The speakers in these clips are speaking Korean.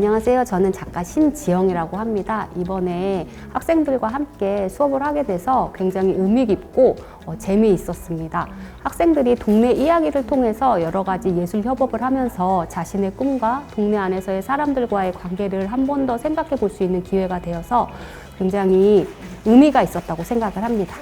안녕하세요. 저는 작가 신지영이라고 합니다. 이번에 학생들과 함께 수업을 하게 돼서 굉장히 의미 깊고 어, 재미있었습니다. 학생들이 동네 이야기를 통해서 여러 가지 예술 협업을 하면서 자신의 꿈과 동네 안에서의 사람들과의 관계를 한 번 더 생각해 볼 수 있는 기회가 되어서 굉장히 의미가 있었다고 생각을 합니다.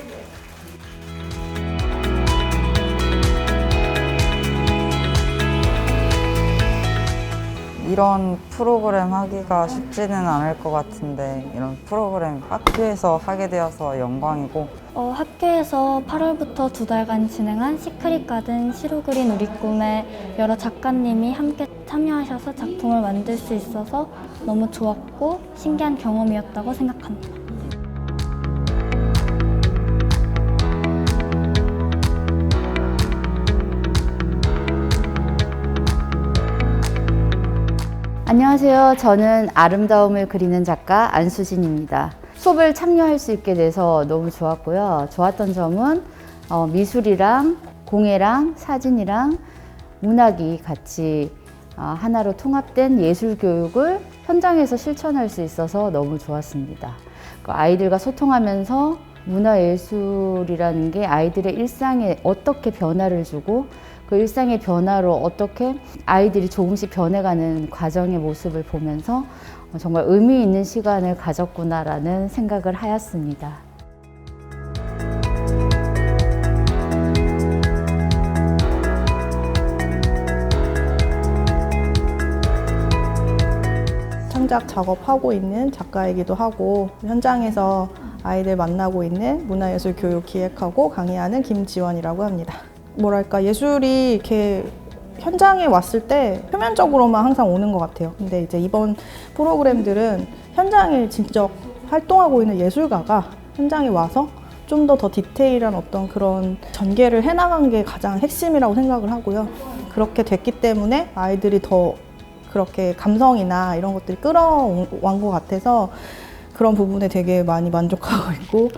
이런 프로그램 하기가 쉽지는 않을 것 같은데 이런 프로그램 학교에서 하게 되어서 영광이고 어, 학교에서 8월부터 두 달간 진행한 시크릿 가든 시로 그린 우리 꿈에 여러 작가님이 함께 참여하셔서 작품을 만들 수 있어서 너무 좋았고 신기한 경험이었다고 생각합니다. 안녕하세요. 저는 아름다움을 그리는 작가 안수진입니다. 수업을 참여할 수 있게 돼서 너무 좋았고요. 좋았던 점은 어, 미술이랑 공예랑 사진이랑 문학이 같이 어, 하나로 통합된 예술 교육을 현장에서 실천할 수 있어서 너무 좋았습니다. 그 아이들과 소통하면서 문화예술이라는 게 아이들의 일상에 어떻게 변화를 주고 그 일상의 변화로 어떻게 아이들이 조금씩 변해가는 과정의 모습을 보면서 정말 의미 있는 시간을 가졌구나라는 생각을 하였습니다. 창작 작업하고 있는 작가이기도 하고 현장에서 아이들 만나고 있는 문화예술 교육 기획하고 강의하는 김지원이라고 합니다. 뭐랄까 예술이 이렇게 현장에 왔을 때 표면적으로만 항상 오는 것 같아요. 근데 이제 이번 프로그램들은 현장에 직접 활동하고 있는 예술가가 현장에 와서 좀 더 더 디테일한 어떤 그런 전개를 해나간 게 가장 핵심이라고 생각을 하고요. 그렇게 됐기 때문에 아이들이 더 그렇게 감성이나 이런 것들이 끌어온 것 같아서 그런 부분에 되게 많이 만족하고 있고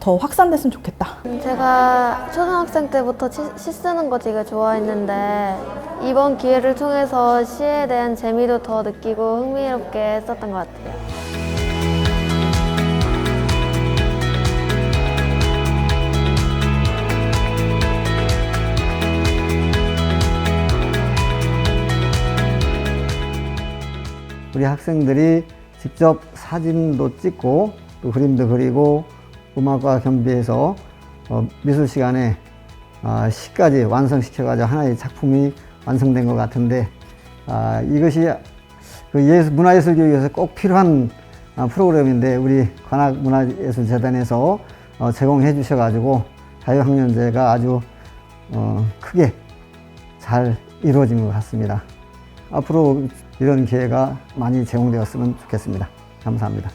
더 확산됐으면 좋겠다. 제가 초등학생 때부터 시, 시 쓰는 거 되게 좋아했는데 이번 기회를 통해서 시에 대한 재미도 더 느끼고 흥미롭게 했었던 것 같아요. 우리 학생들이 직접 사진도 찍고 또 그림도 그리고 음악과 겸비해서 어, 미술 시간에 아, 시까지 완성시켜가지고 하나의 작품이 완성된 것 같은데 아, 이것이 그 예술, 문화예술 교육에서 꼭 필요한 아, 프로그램인데 우리 관악문화예술재단에서 어, 제공해 주셔가지고 자유학년제가 아주 어, 크게 잘 이루어진 것 같습니다. 앞으로 이런 기회가 많이 제공되었으면 좋겠습니다. 감사합니다.